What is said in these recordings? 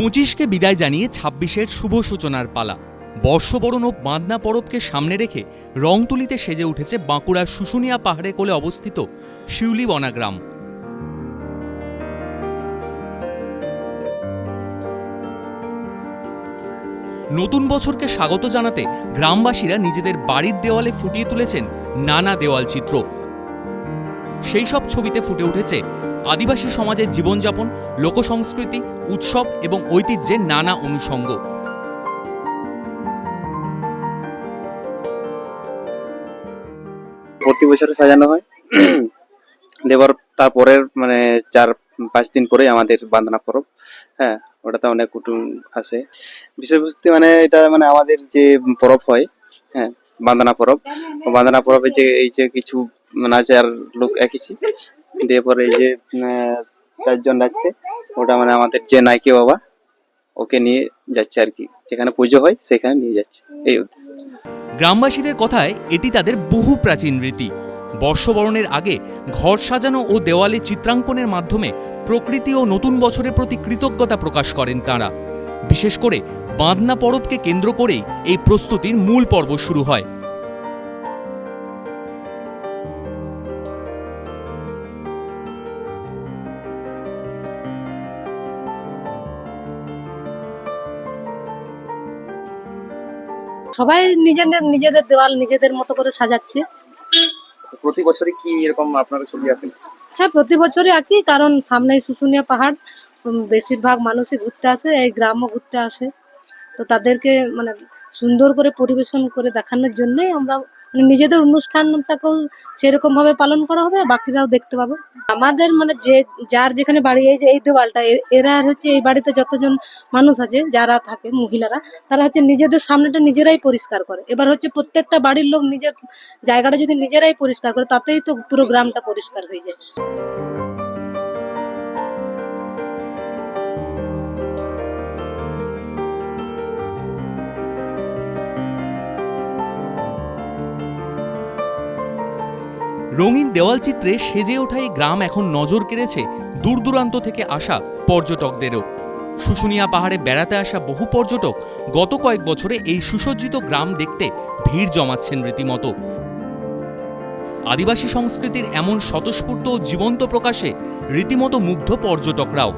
পঁচিশকে বিদায় জানিয়ে ছাব্বিশের শুভ সূচনার পালা। বর্ষবরণ ও বাঁধনা পরবকে সামনে রেখে রংতুলিতে সেজে উঠেছে বাঁকুড়ার শুশুনিয়া পাহাড়ে কোলে অবস্থিত শিউলি বনাগ্রাম। নতুন বছরকে স্বাগত জানাতে গ্রামবাসীরা নিজেদের বাড়ির দেওয়ালে ফুটিয়ে তুলেছেন নানা দেওয়াল চিত্র। সেই সব ছবিতে ফুটে উঠেছে আদিবাসী সমাজের জীবনযাপন, লোকসংস্কৃতি, উৎসব এবং ঐতিহ্যের নানা অনুষঙ্গ। প্রতি বছরে সাজানো হয়। দেবার তারপরের মানে চার, পাঁচ দিন পরে আমাদের বান্দনা পরব। হ্যাঁ ওটাতে অনেক কুটুম আসে বিষয়বস্তু মানে এটা মানে আমাদের যে পরব হয় হ্যাঁ বান্দনা পরব। বান্দনা পরবে যে এই যে কিছু নাচার লোক এঁকেছি দিয়ে পরে এই যে চারজন যাচ্ছে ওটা মানে আমাদের যে নাইকে বাবা, ওকে নিয়ে যাচ্ছে আর কি। যেখানে পুজো হয়, সেখানে নিয়ে যাচ্ছে। এই উদ্দেশ্য। গ্রামবাসীদের কথায় এটি তাদের বহু প্রাচীন রীতি। বর্ষবরণের আগে ঘর সাজানো ও দেওয়ালে চিত্রাঙ্কনের মাধ্যমে প্রকৃতি ও নতুন বছরের প্রতি কৃতজ্ঞতা প্রকাশ করেন তাঁরা। বিশেষ করে বাঁধনা পরবকে কেন্দ্র করেই এই প্রস্তুতির মূল পর্ব শুরু হয়। সবাই নিজেদের নিজেদের দেওয়াল নিজেদের মতো করে সাজাচ্ছে। প্রতি বছরই কি এরকম আপনারা ছবি আঁকেন? হ্যাঁ প্রতি বছরই আঁকি কারণ সামনেই শুশুনিয়া পাহাড় বেশিরভাগ মানুষই ঘুরতে আসে এই গ্রামও ঘুরতে আসে। তো তাদেরকে মানে সুন্দর করে পরিবেশন করে দেখানোর জন্যই আমরা মানে নিজেদের অনুষ্ঠানটাকেও সেরকম ভাবে পালন করা হবে, বাকিরাও দেখতে পাবে। আমাদের মানে যে, যার যেখানে বাড়ি এই যে, এই দেওয়ালটা এরা হচ্ছে এই বাড়িতে যতজন মানুষ আছে, যারা থাকে, মহিলারা, তারা হচ্ছে নিজেদের সামনেটা নিজেরাই পরিষ্কার করে। এবার হচ্ছে প্রত্যেকটা বাড়ির লোক নিজের জায়গাটা যদি নিজেরাই পরিষ্কার করে, তাতেই তো পুরো গ্রামটা পরিষ্কার হয়ে যায়। রঙিন দেওয়ালচিত্রে সেজে ওঠা এই গ্রাম এখন নজর কেড়েছে দূর দূরান্ত থেকে আসা পর্যটকদেরও। শুশুনিয়া পাহাড়ে বেড়াতে আসা বহু পর্যটক গত কয়েক বছরে এই সুসজ্জিত গ্রাম দেখতে ভিড় জমাচ্ছেন রীতিমতো। আদিবাসী সংস্কৃতির এমন স্বতঃস্ফূর্ত ও জীবন্ত প্রকাশে রীতিমতো মুগ্ধ পর্যটকরাও।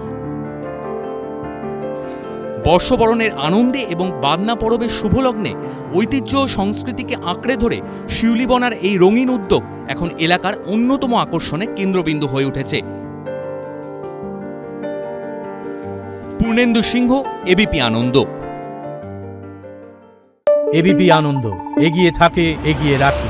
বর্ষবরণের আনন্দে এবং বাদনা পরবের শুভলগ্নে ঐতিহ্য ও সংস্কৃতিকে আঁকড়ে ধরে শিউলিবনার এই রঙিন উদ্যোগ এখন এলাকার অন্যতম আকর্ষণের কেন্দ্রবিন্দু হয়ে উঠেছে। পূর্ণেন্দু সিংহ, এবিপি আনন্দ। এবিপি আনন্দ, এগিয়ে থাকে, এগিয়ে রাখে।